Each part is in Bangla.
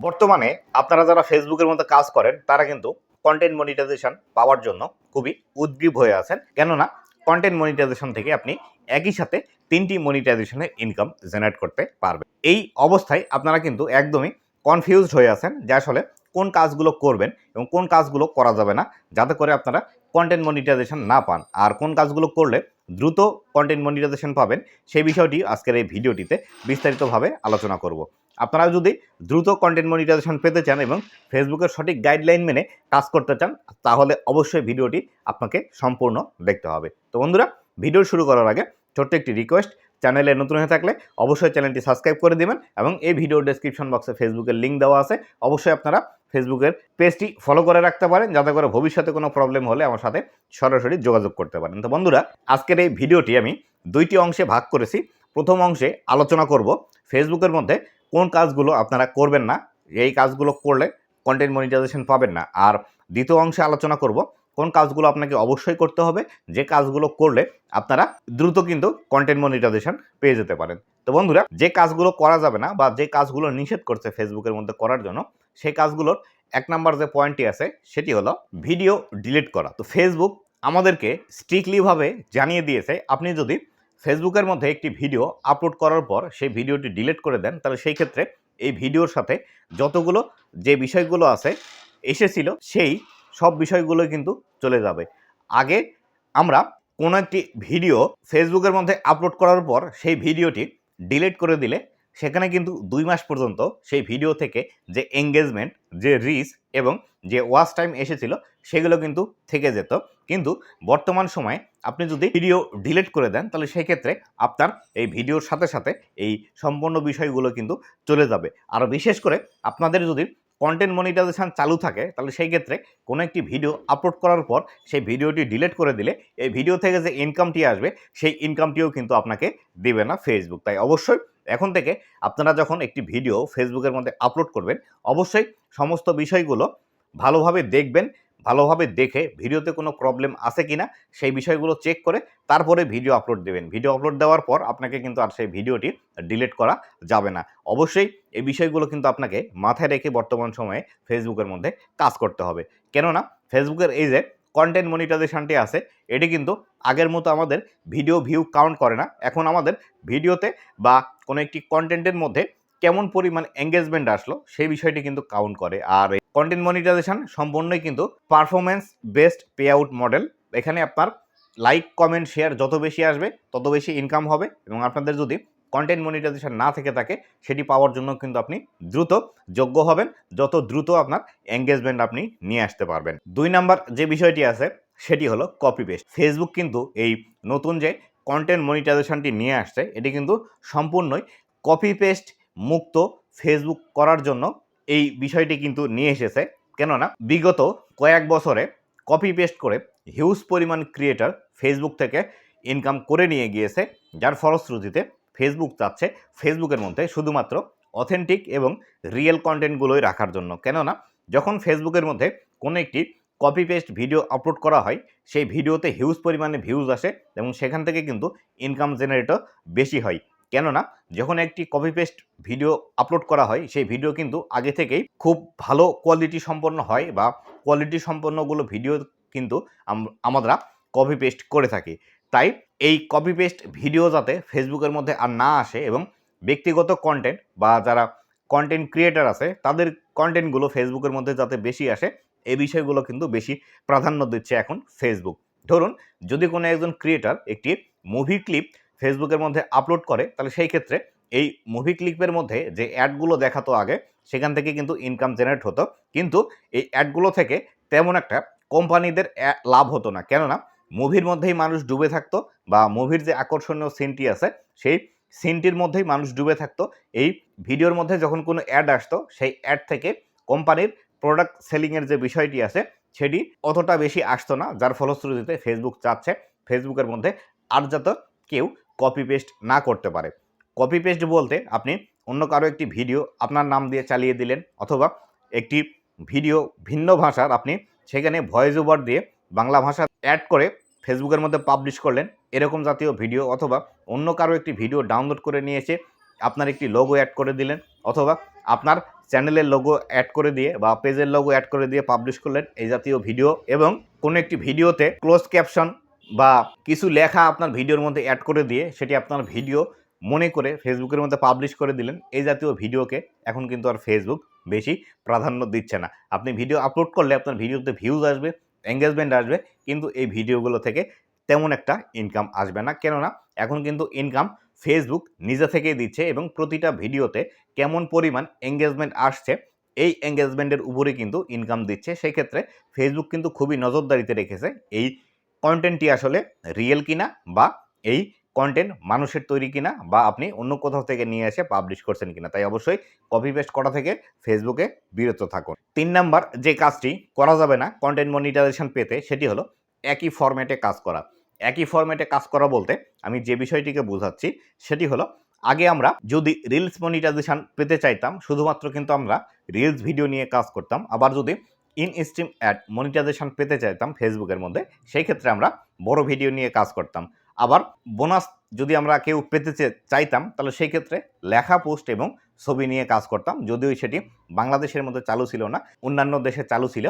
বর্তমানে আপনারা যারা ফেসবুকের মধ্যে কাজ করেন, তারা কিন্তু কন্টেন্ট মনিটাইজেশন পাওয়ার জন্য খুবই উদ্গ্রীব হয়ে আছেন। কেননা কন্টেন্ট মনিটাইজেশন থেকে আপনি একই সাথে তিনটি মনিটাইজেশনের ইনকাম জেনারেট করতে পারবেন। এই অবস্থায় আপনারা কিন্তু একদমই কনফিউজড হয়ে আছেন যে আসলে কোন কাজগুলো করবেন এবং কোন কাজগুলো করা যাবে না, যাতে করে আপনারা কন্টেন্ট মনিটাইজেশন না পান। আর কোন কাজগুলো করলে দ্রুত কন্টেন্ট মনিটাইজেশন পাবেন, সেই বিষয়টি আজকের এই ভিডিওটিতে বিস্তারিতভাবে আলোচনা করব। আপনারা যদি দ্রুত কন্টেন্ট মনিটাইজেশন পেতে চান এবং ফেসবুকের সঠিক গাইডলাইন মেনে কাজ করতে চান, তাহলে অবশ্যই ভিডিওটি আপনাকে সম্পূর্ণ দেখতে হবে। তো বন্ধুরা, ভিডিও শুরু করার আগে ছোট্ট একটি রিকোয়েস্ট চ্যানেলে নতুন হয়ে থাকলে অবশ্যই চ্যানেলটি সাবস্ক্রাইব করে দিবেন এবং এই ভিডিও ডেসক্রিপশন বক্সে ফেসবুকের লিঙ্ক দেওয়া আছে। অবশ্যই আপনারা ফেসবুকের পেজটি ফলো করে রাখতে পারেন, যাতে করে ভবিষ্যতে কোনো প্রবলেম হলে আমার সাথে সরাসরি যোগাযোগ করতে পারেন। তো বন্ধুরা, আজকের এই ভিডিওটি আমি দুইটি অংশে ভাগ করেছি। প্রথম অংশে আলোচনা করব ফেসবুকের মধ্যে কোন কাজগুলো আপনারা করবেন না, এই কাজগুলো করলে কন্টেন্ট মনিটাইজেশন পাবেন না। আর দ্বিতীয় অংশে আলোচনা করব, কোন কাজগুলো আপনাকে অবশ্যই করতে হবে, যে কাজগুলো করলে আপনারা দ্রুত কিন্তু কন্টেন্ট মনিটাইজেশন পেয়ে যেতে পারেন। তো বন্ধুরা, যে কাজগুলো করা যাবে না বা যে কাজগুলো নিষেধ করছে ফেসবুকের মধ্যে করার জন্য, সেই কাজগুলোর এক নাম্বার যে পয়েন্টটি আছে, সেটি হলো ভিডিও ডিলিট করা। তো ফেসবুক আমাদেরকে স্ট্রিক্টলিভাবে জানিয়ে দিয়েছে, আপনি যদি ফেসবুকের মধ্যে একটি ভিডিও আপলোড করার পর সেই ভিডিওটি ডিলিট করে দেন, তাহলে সেই ক্ষেত্রে এই ভিডিওর সাথে যতগুলো যে বিষয়গুলো আছে এসেছিল, সেই সব বিষয়গুলো কিন্তু চলে যাবে। আগে আমরা কোনো একটি ভিডিও ফেসবুকের মধ্যে আপলোড করার পর সেই ভিডিওটি ডিলিট করে দিলে, সেখানে কিন্তু দুই মাস পর্যন্ত সেই ভিডিও থেকে যে এঙ্গেজমেন্ট যে রিচ এবং যে ওয়াচ টাইম এসেছিল, সেগুলো কিন্তু থেকে যেত। কিন্তু বর্তমান সময়ে আপনি যদি ভিডিও ডিলিট করে দেন, তাহলে সেই ক্ষেত্রে আপনার এই ভিডিওর সাথে সাথে এই সম্পূর্ণ বিষয়গুলো কিন্তু চলে যাবে। আর বিশেষ করে আপনাদের যদি কন্টেন্ট মনিটাইজেশন চালু থাকে, তাহলে সেই ক্ষেত্রে কোনো একটি ভিডিও আপলোড করার পর সেই ভিডিওটি ডিলিট করে দিলে এই ভিডিও থেকে যে ইনকামটি আসবে, সেই ইনকামটিও কিন্তু আপনাকে দেবে না ফেসবুক তাই অবশ্যই এখন থেকে আপনারা যখন একটি ভিডিও ফেসবুকের মধ্যে আপলোড করবেন, অবশ্যই সমস্ত বিষয়গুলো ভালোভাবে দেখবেন ভালোভাবে দেখে ভিডিওতে কোনো প্রবলেম আছে কি না সেই বিষয়গুলো চেক করে তারপরে ভিডিও আপলোড দেবেন। ভিডিও আপলোড দেওয়ার পর আপনাকে কিন্তু আর সেই ভিডিওটি ডিলিট করা যাবে না। অবশ্যই এই বিষয়গুলো কিন্তু আপনাকে মাথায় রেখে বর্তমান সময়ে ফেসবুকের মধ্যে কাজ করতে হবে। কেননা ফেসবুকের এই যে কন্টেন্ট মনিটাইজেশনটি আছে, এটি কিন্তু আগের মতো আমাদের ভিডিও ভিউ কাউন্ট করে না। এখন আমাদের ভিডিওতে বা কোনো একটি কন্টেন্টের মধ্যে কেমন পরিমাণ এঙ্গেজমেন্ট আসলো, সেই বিষয়টি কিন্তু কাউন্ট করে। আর এই কন্টেন্ট মনিটাইজেশন সম্পূর্ণই কিন্তু performance based pay out model এখানে আপনার লাইক কমেন্ট শেয়ার যত বেশি আসবে, তত বেশি ইনকাম হবে এবং আপনাদের যদি কন্টেন্ট মনিটাইজেশন না থেকে থাকে, সেটি পাওয়ার জন্য কিন্তু আপনি দ্রুত যোগ্য হবেন, যত দ্রুত আপনার এঙ্গেজমেন্ট আপনি নিয়ে আসতে পারবেন। দুই নাম্বার যে বিষয়টি আছে, সেটি হলো কপি পেস্ট ফেসবুক কিন্তু এই নতুন যে কন্টেন্ট মনিটাইজেশনটি নিয়ে আসছে, এটি কিন্তু সম্পূর্ণই কপি পেস্ট মুক্ত ফেসবুক করার জন্য এই বিষয়টি কিন্তু নিয়ে এসেছে। কেননা বিগত কয়েক বছরে কপি পেস্ট করে হিউজ পরিমাণ ক্রিয়েটার ফেসবুক থেকে ইনকাম করে নিয়ে গিয়েছে। যার ফলশ্রুতিতে ফেসবুক চাচ্ছে ফেসবুকের মধ্যে শুধুমাত্র অথেন্টিক এবং রিয়েল কন্টেন্টগুলোই রাখার জন্য। কেননা যখন ফেসবুকের মধ্যে কোনো একটি কপি পেস্ট ভিডিও আপলোড করা হয়, সেই ভিডিওতে হিউজ পরিমাণে ভিউজ আসে এবং সেখান থেকে কিন্তু ইনকাম জেনারেটও বেশি হয়। কেননা যখন একটি কপি পেস্ট ভিডিও আপলোড করা হয়, সেই ভিডিও কিন্তু আগে থেকেই খুব ভালো কোয়ালিটি সম্পন্ন হয় বা কোয়ালিটি সম্পন্নগুলো ভিডিও কিন্তু আম- আমরা কপি পেস্ট করে থাকি। তাই এই কপি পেস্ট ভিডিও যাতে ফেসবুকের মধ্যে আর না আসে এবং ব্যক্তিগত কন্টেন্ট বা যারা কন্টেন্ট ক্রিয়েটার আছে, তাদের কন্টেন্টগুলো ফেসবুকের মধ্যে যাতে বেশি আসে এই বিষয়গুলো কিন্তু বেশি প্রাধান্য দিচ্ছে এখন ফেসবুক ধরুন, যদি কোনো একজন ক্রিয়েটার একটি মুভি ক্লিপ ফেসবুকের মধ্যে আপলোড করে, তাহলে সেই ক্ষেত্রে এই মুভি ক্লিপের মধ্যে যে অ্যাডগুলো দেখাতো আগে, সেখান থেকে কিন্তু ইনকাম জেনারেট হতো। কিন্তু এই অ্যাডগুলো থেকে তেমন একটা কোম্পানিদের লাভ হতো না। কেননা মুভির মধ্যেই মানুষ ডুবে থাকতো বা মুভির যে আকর্ষণীয় সিনটি আছে, সেই সিনটির মধ্যেই মানুষ ডুবে থাকতো। এই ভিডিওর মধ্যে যখন কোনো অ্যাড আসতো, সেই অ্যাড থেকে কোম্পানির প্রোডাক্ট সেলিংয়ের যে বিষয়টি আছে, সেটি অতটা বেশি আসতো না। যার ফলশ্রুতিতে ফেসবুক চাচ্ছে। ফেসবুকের মধ্যে আর যাতে কেউ কপি পেস্ট না করতে পারে। কপি পেস্ট বলতে আপনি অন্য কারও একটি ভিডিও আপনার নাম দিয়ে চালিয়ে দিলেন অথবা একটি ভিডিও ভিন্ন ভাষার আপনি সেখানে ভয়েস ওভার দিয়ে বাংলা ভাষা অ্যাড করে ফেসবুকের মধ্যে পাবলিশ করলেন। এরকম জাতীয় ভিডিও অথবা অন্য কারও একটি ভিডিও ডাউনলোড করে নিয়ে এসে আপনার একটি লোগো অ্যাড করে দিলেন অথবা আপনার চ্যানেলের লোগো অ্যাড করে দিয়ে বা পেজের লোগো অ্যাড করে দিয়ে পাবলিশ করলেন এই জাতীয় ভিডিও এবং কোনো একটি ভিডিওতে ক্লোজ ক্যাপশন বা কিছু লেখা আপনার ভিডিওর মধ্যে অ্যাড করে দিয়ে সেটি আপনার ভিডিও মনে করে ফেসবুকের মধ্যে পাবলিশ করে দিলেন, এই জাতীয় ভিডিওকে এখন কিন্তু আর ফেসবুক বেশি প্রাধান্য দিচ্ছে না। আপনি ভিডিও আপলোড করলে আপনার ভিডিওতে ভিউজ আসবে এঙ্গেজমেন্ট আসবে, কিন্তু এই ভিডিওগুলো থেকে তেমন একটা ইনকাম আসবে না। কেননা এখন কিন্তু ইনকাম ফেসবুক নিজে থেকেই দিচ্ছে এবং প্রতিটা ভিডিওতে কেমন পরিমাণ এঙ্গেজমেন্ট আসছে, এই এঙ্গেজমেন্টের উপরে কিন্তু ইনকাম দিচ্ছে। সেই ক্ষেত্রে ফেসবুক কিন্তু খুবই নজরদারিতে রেখেছে এই কন্টেন্টটি আসলে রিয়েল কিনা বা এই কন্টেন্ট মানুষের তৈরি কিনা বা আপনি অন্য কোথাও থেকে নিয়ে এসে পাবলিশ করছেন কিনা, তাই অবশ্যই কপি পেস্ট করা থেকে ফেসবুকে বিরত থাকুন। তিন নাম্বার যে কাজটি করা যাবে না কন্টেন্ট মনিটাইজেশন পেতে, সেটি হলো একই ফরম্যাটে কাজ করা। একই ফরম্যাটে কাজ করা বলতে আমি যে বিষয়টিকে বোঝাচ্ছি, সেটি হলো আগে আমরা যদি রিলস মনিটাইজেশন পেতে চাইতাম, শুধুমাত্র কিন্তু আমরা রিলস ভিডিও নিয়ে কাজ করতাম, আবার যদি ইন স্ট্রিম অ্যাড মনিটাইজেশন পেতে চাইতাম ফেসবুকের মধ্যে, সেই ক্ষেত্রে আমরা বড় ভিডিও নিয়ে কাজ করতাম। আবার বোনাস যদি আমরা কেউ পেতে চাইতাম, তাহলে সেই ক্ষেত্রে লেখা পোস্ট এবং ছবি নিয়ে কাজ করতাম। যদিও সেটি বাংলাদেশের মধ্যে চালু ছিল না, অন্যান্য দেশে চালু ছিল।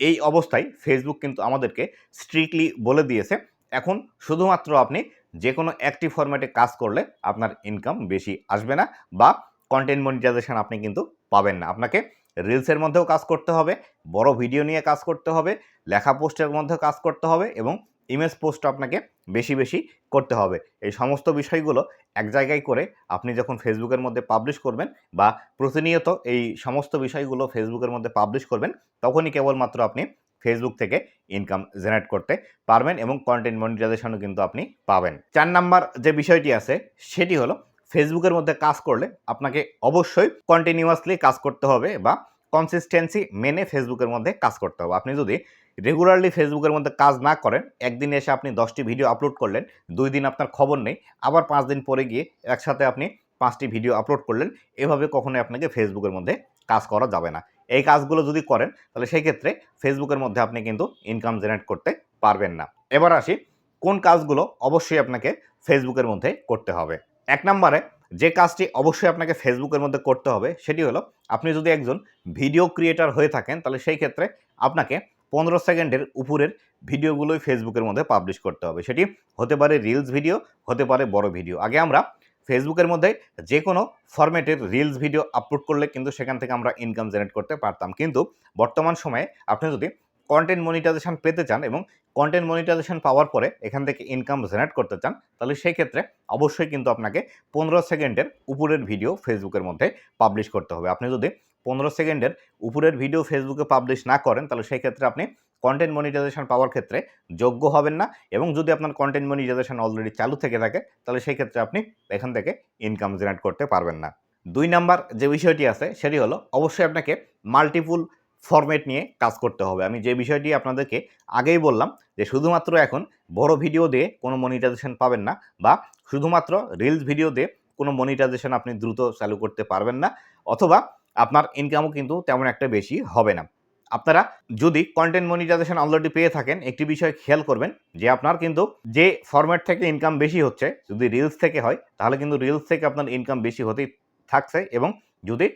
এই অবস্থায় ফেসবুক কিন্তু আমাদেরকে স্ট্রিক্টলি বলে দিয়েছে, এখন শুধুমাত্র আপনি যে কোনো একটি ফরম্যাটে কাজ করলে আপনার ইনকাম বেশি আসবে না বা কন্টেন্ট মনিটাইজেশন আপনি কিন্তু পাবেন না। আপনাকে রিলসের মধ্যেও কাজ করতে হবে, বড় ভিডিও নিয়ে কাজ করতে হবে, লেখা পোস্টের মধ্যেও কাজ করতে হবে এবং ইমেজ পোস্ট আপনাকে বেশি বেশি করতে হবে। এই সমস্ত বিষয়গুলো এক জায়গায় করে আপনি যখন ফেসবুকের মধ্যে পাবলিশ করবেন বা প্রতিনিয়ত এই সমস্ত বিষয়গুলো ফেসবুকের মধ্যে পাবলিশ করবেন, তখনই কেবলমাত্র আপনি ফেসবুক থেকে ইনকাম জেনারেট করতে পারবেন এবং কন্টেন্ট মনিটাইজেশনও কিন্তু আপনি পাবেন। চার নাম্বার যে বিষয়টি আছে, সেটি হলো ফেসবুকের মধ্যে কাজ করলে আপনাকে অবশ্যই কন্টিনিউয়াসলি কাজ করতে হবে বা কনসিস্টেন্সি মেনে ফেসবুকের মধ্যে কাজ করতে হবে। আপনি যদি রেগুলারলি ফেসবুকের মধ্যে কাজ না করেন, একদিন এসে আপনি দশটি ভিডিও আপলোড করলেন, দুই দিন আপনার খবর নেই, আবার পাঁচ দিন পরে গিয়ে একসাথে আপনি পাঁচটি ভিডিও আপলোড করলেন, এভাবে কখনোই আপনাকে ফেসবুকের মধ্যে কাজ করা যাবে না। এই কাজগুলো যদি করেন, তাহলে সেই ক্ষেত্রে ফেসবুকের মধ্যে আপনি কিন্তু ইনকাম জেনারেট করতে পারবেন না। এবার আসি, কোন কাজগুলো অবশ্যই আপনাকে ফেসবুকের মধ্যে করতে হবে? এক নম্বরে যে কাজটি অবশ্যই আপনাকে ফেসবুকের মধ্যে করতে হবে, সেটি হলো আপনি যদি একজন ভিডিও ক্রিয়েটার হয়ে থাকেন, তাহলে সেই ক্ষেত্রে আপনাকে পনেরো সেকেন্ডের উপরের ভিডিওগুলোই ফেসবুকের মধ্যে পাবলিশ করতে হবে। সেটি হতে পারে রিলস ভিডিও হতে পারে বড় ভিডিও আগে আমরা ফেসবুকের মধ্যে যে কোনো ফরম্যাটের রিলস ভিডিও আপলোড করলে কিন্তু সেখান থেকে আমরা ইনকাম জেনারেট করতে পারতাম। কিন্তু বর্তমান সময়ে আপনি যদি কন্টেন্ট মনিটাইজেশন পেতে চান এবং কন্টেন্ট মনিটাইজেশন পাওয়ার পরে এখান থেকে ইনকাম জেনারেট করতে চান, তাহলে সেই ক্ষেত্রে অবশ্যই কিন্তু আপনাকে পনেরো সেকেন্ডের উপরের ভিডিও ফেসবুকের মধ্যে পাবলিশ করতে হবে। আপনি যদি পনেরো সেকেন্ডের উপরের ভিডিও ফেসবুকে পাবলিশ না করেন, তাহলে সেই ক্ষেত্রে আপনি কন্টেন্ট মনিটাইজেশন পাওয়ার ক্ষেত্রে যোগ্য হবেন না এবং যদি আপনার কন্টেন্ট মনিটাইজেশন অলরেডি চালু থেকে থাকে, তাহলে সেই ক্ষেত্রে আপনি এখান থেকে ইনকাম জেনারেট করতে পারবেন না। দুই নাম্বার যে বিষয়টি আছে, সেটি হলো অবশ্যই আপনাকে মাল্টিপুল ফরম্যাট নিয়ে কাজ করতে হবে। আমি যে বিষয়টি আপনাদেরকে আগেই বললাম যে শুধুমাত্র এখন বড় ভিডিও দিয়ে কোনো মনিটাইজেশন পাবেন না বা শুধুমাত্র রিলস ভিডিও দিয়ে কোনো মনিটাইজেশন আপনি দ্রুত চালু করতে পারবেন না অথবা আপনার ইনকামও কিন্তু তেমন একটা বেশি হবে না। আপনারা যদি কন্টেন্ট মনিটাইজেশন অলরেডি পেয়ে থাকেন, একটি বিষয় খেয়াল করবেন যে আপনার কিন্তু যে ফরম্যাট থেকে ইনকাম বেশি হচ্ছে, যদি রিলস থেকে হয়, তাহলে কিন্তু রিলস থেকে আপনার ইনকাম বেশি হতেই থাকছে এবং যদি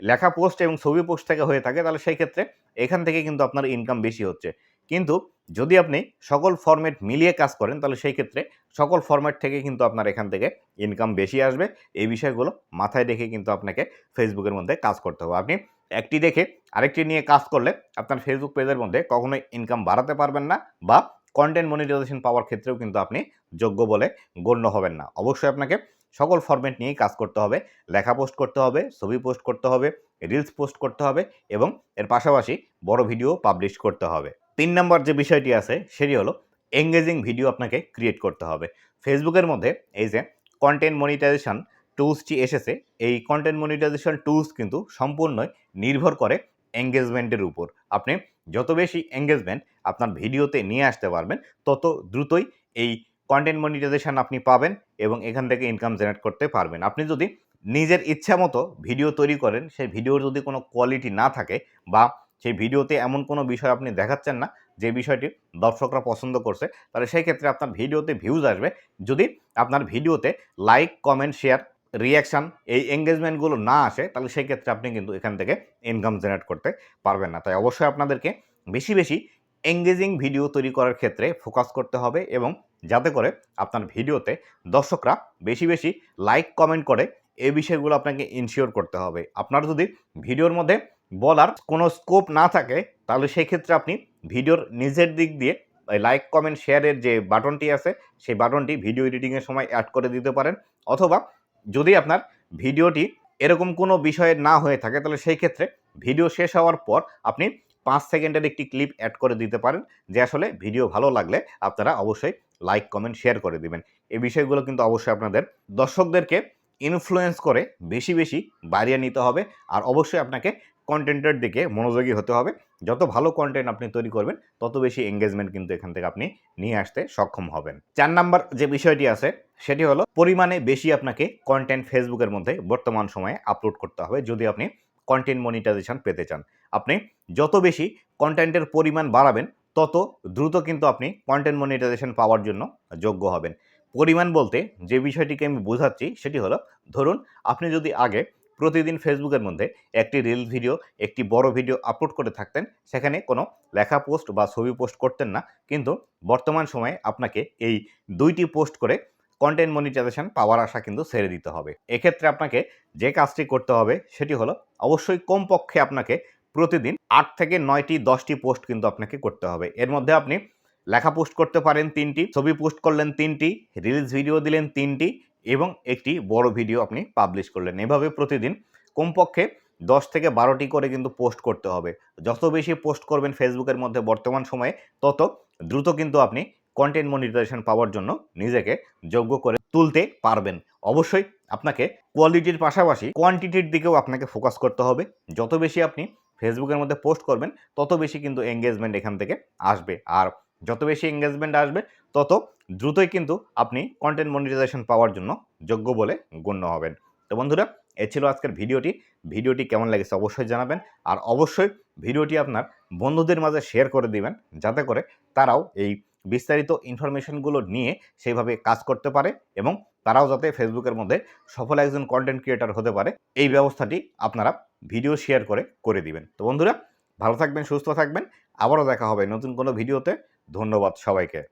লেখা পোস্ট এবং ছবি পোস্ট থেকে হয়ে থাকে, তাহলে সেই ক্ষেত্রে এখান থেকে কিন্তু আপনার ইনকাম বেশি হচ্ছে। কিন্তু যদি আপনি সকল ফরম্যাট মিলিয়ে কাজ করেন, তাহলে সেই ক্ষেত্রে সকল ফরম্যাট থেকে কিন্তু আপনার এখান থেকে ইনকাম বেশি আসবে। এই বিষয়গুলো মাথায় রেখে কিন্তু আপনাকে ফেসবুকের মধ্যে কাজ করতে হবে। আপনি একটি দেখে আরেকটি নিয়ে কাজ করলে আপনার ফেসবুক পেজের মধ্যে কখনোই ইনকাম বাড়াতে পারবেন না বা কন্টেন্ট মনিটাইজেশন পাওয়ার ক্ষেত্রেও কিন্তু আপনি যোগ্য বলে গণ্য হবেন না। অবশ্যই আপনাকে সকল ফরম্যাট নিয়েই কাজ করতে হবে। লেখা পোস্ট করতে হবে, ছবি পোস্ট করতে হবে রিলস পোস্ট করতে হবে এবং এর পাশাপাশি বড় ভিডিও পাবলিশ করতে হবে। তিন নম্বর যে বিষয়টি আছে, সেটি হলো এঙ্গেজিং ভিডিও আপনাকে ক্রিয়েট করতে হবে। ফেসবুকের মধ্যে এই যে কন্টেন্ট মনিটাইজেশন টুলসটি এসেছে, এই কন্টেন্ট মনিটাইজেশন টুলস কিন্তু সম্পূর্ণই নির্ভর করে এঙ্গেজমেন্টের উপর। আপনি যত বেশি এঙ্গেজমেন্ট আপনার ভিডিওতে নিয়ে আসতে পারবেন, তত দ্রুতই এই কন্টেন্ট মনিটাইজেশন আপনি পাবেন এবং এখান থেকে ইনকাম জেনারেট করতে পারবেন। আপনি যদি নিজের ইচ্ছা মতো ভিডিও তৈরি করেন, সেই ভিডিওর যদি কোনো কোয়ালিটি না থাকে বা সেই ভিডিওতে এমন কোনো বিষয় আপনি দেখাচ্ছেন না, যে বিষয়টি দর্শকরা পছন্দ করছে, তাহলে সেই ক্ষেত্রে আপনার ভিডিওতে ভিউজ আসবে। যদি আপনার ভিডিওতে লাইক কমেন্ট শেয়ার রিয়াকশান এই এঙ্গেজমেন্টগুলো না আসে, তাহলে সেই ক্ষেত্রে আপনি কিন্তু এখান থেকে ইনকাম জেনারেট করতে পারবেন না। তাই অবশ্যই আপনাদেরকে বেশি বেশি এঙ্গেজিং ভিডিও তৈরি করার ক্ষেত্রে ফোকাস করতে হবে এবং যাতে করে আপনার ভিডিওতে দর্শকরা বেশি বেশি লাইক কমেন্ট করে এই বিষয়গুলো আপনাকে ইনশিওর করতে হবে। আপনার যদি ভিডিওর মধ্যে বলার কোনো স্কোপ না থাকে, তাহলে সেই ক্ষেত্রে আপনি ভিডিওর নিজের দিক দিয়ে লাইক কমেন্ট শেয়ারের যে বাটনটি আছে, সেই বাটনটি ভিডিও এডিটিংয়ের সময় অ্যাড করে দিতে পারেন। অথবা যদি আপনার ভিডিওটি এরকম কোনো বিষয়ে না হয়ে থাকে, তাহলে সেই ক্ষেত্রে ভিডিও শেষ হওয়ার পর আপনি পাঁচ সেকেন্ডের একটি ক্লিপ অ্যাড করে দিতে পারেন, যে আসলে ভিডিও ভালো লাগলে আপনারা অবশ্যই লাইক কমেন্ট শেয়ার করে দিবেন। এই বিষয়গুলো কিন্তু অবশ্যই আপনাদের দর্শকদেরকে ইনফ্লুয়েন্স করে বেশি বেশি বাড়িয়ে নিতে হবে আর অবশ্যই আপনাকে কন্টেন্টের দিকে মনোযোগী হতে হবে। যত ভালো কন্টেন্ট আপনি তৈরি করবেন, তত বেশি এঙ্গেজমেন্ট কিন্তু এখান থেকে আপনি নিয়ে আসতে সক্ষম হবেন। চার নাম্বার যে বিষয়টি আছে, সেটি হলো পরিমাণে বেশি আপনাকে কন্টেন্ট ফেসবুকের মধ্যে বর্তমান সময়ে আপলোড করতে হবে। যদি আপনি কন্টেন্ট মনিটাইজেশন পেতে চান। আপনি যত বেশি কন্টেন্টের পরিমাণ বাড়াবেন, তত দ্রুত কিন্তু আপনি কন্টেন্ট মনিটাইজেশন পাওয়ার জন্য যোগ্য হবেন। পরিমাণ বলতে যে বিষয়টিকে আমি বোঝাচ্ছি, সেটি হলো, ধরুন আপনি যদি আগে প্রতিদিন ফেসবুকের মধ্যে একটি রিল ভিডিও একটি বড় ভিডিও আপলোড করে থাকতেন, সেখানে কোনো লেখা পোস্ট বা ছবি পোস্ট করতেন না, কিন্তু বর্তমান সময়ে আপনাকে এই দুইটি পোস্ট করে কন্টেন্ট মনিটাইজেশন পাওয়ার আশা কিন্তু ছেড়ে দিতে হবে। এক্ষেত্রে আপনাকে যে কাজটি করতে হবে সেটি হলো অবশ্যই কমপক্ষে আপনাকে প্রতিদিন আট থেকে নয়টি, দশটি পোস্ট কিন্তু আপনাকে করতে হবে। এর মধ্যে আপনি লেখা পোস্ট করতে পারেন তিনটি, ছবি পোস্ট করলেন তিনটি রিলস ভিডিও দিলেন তিনটি এবং একটি বড় ভিডিও আপনি পাবলিশ করলেন। এভাবে প্রতিদিন কমপক্ষে দশ থেকে বারোটি করে কিন্তু পোস্ট করতে হবে। যত বেশি পোস্ট করবেন ফেসবুকের মধ্যে বর্তমান সময়ে, তত দ্রুত কিন্তু আপনি কন্টেন্ট মনিটাইজেশন পাওয়ার জন্য নিজেকে যোগ্য করে তুলতে পারবেন। অবশ্যই আপনাকে কোয়ালিটির পাশাপাশি কোয়ান্টিটির দিকেও আপনাকে ফোকাস করতে হবে। যত বেশি আপনি ফেসবুকের মধ্যে পোস্ট করবেন, তত বেশি কিন্তু এঙ্গেজমেন্ট এখান থেকে আসবে। আর যত বেশি এঙ্গেজমেন্ট আসবে, তত দ্রুতই কিন্তু আপনি কন্টেন্ট মনিটাইজেশন পাওয়ার জন্য যোগ্য বলে গণ্য হবেন। তো বন্ধুরা, এ ছিল আজকের ভিডিওটি। ভিডিওটি কেমন লেগেছে অবশ্যই জানাবেন। আর অবশ্যই ভিডিওটি আপনার বন্ধুদের মাঝে শেয়ার করে দিবেন, যাতে করে তারাও এই বিস্তারিত ইনফরমেশনগুলো নিয়ে সেইভাবে কাজ করতে পারে এবং তারাও যাতে ফেসবুকের মধ্যে সফল একজন কন্টেন্ট ক্রিয়েটার হতে পারে, এই ব্যবস্থাটি আপনারা ভিডিও শেয়ার করে করে দিবেন। তো বন্ধুরা, ভালো থাকবেন, সুস্থ থাকবেন। আবারও দেখা হবে নতুন কোনো ভিডিওতে ধন্যবাদ সবাইকে।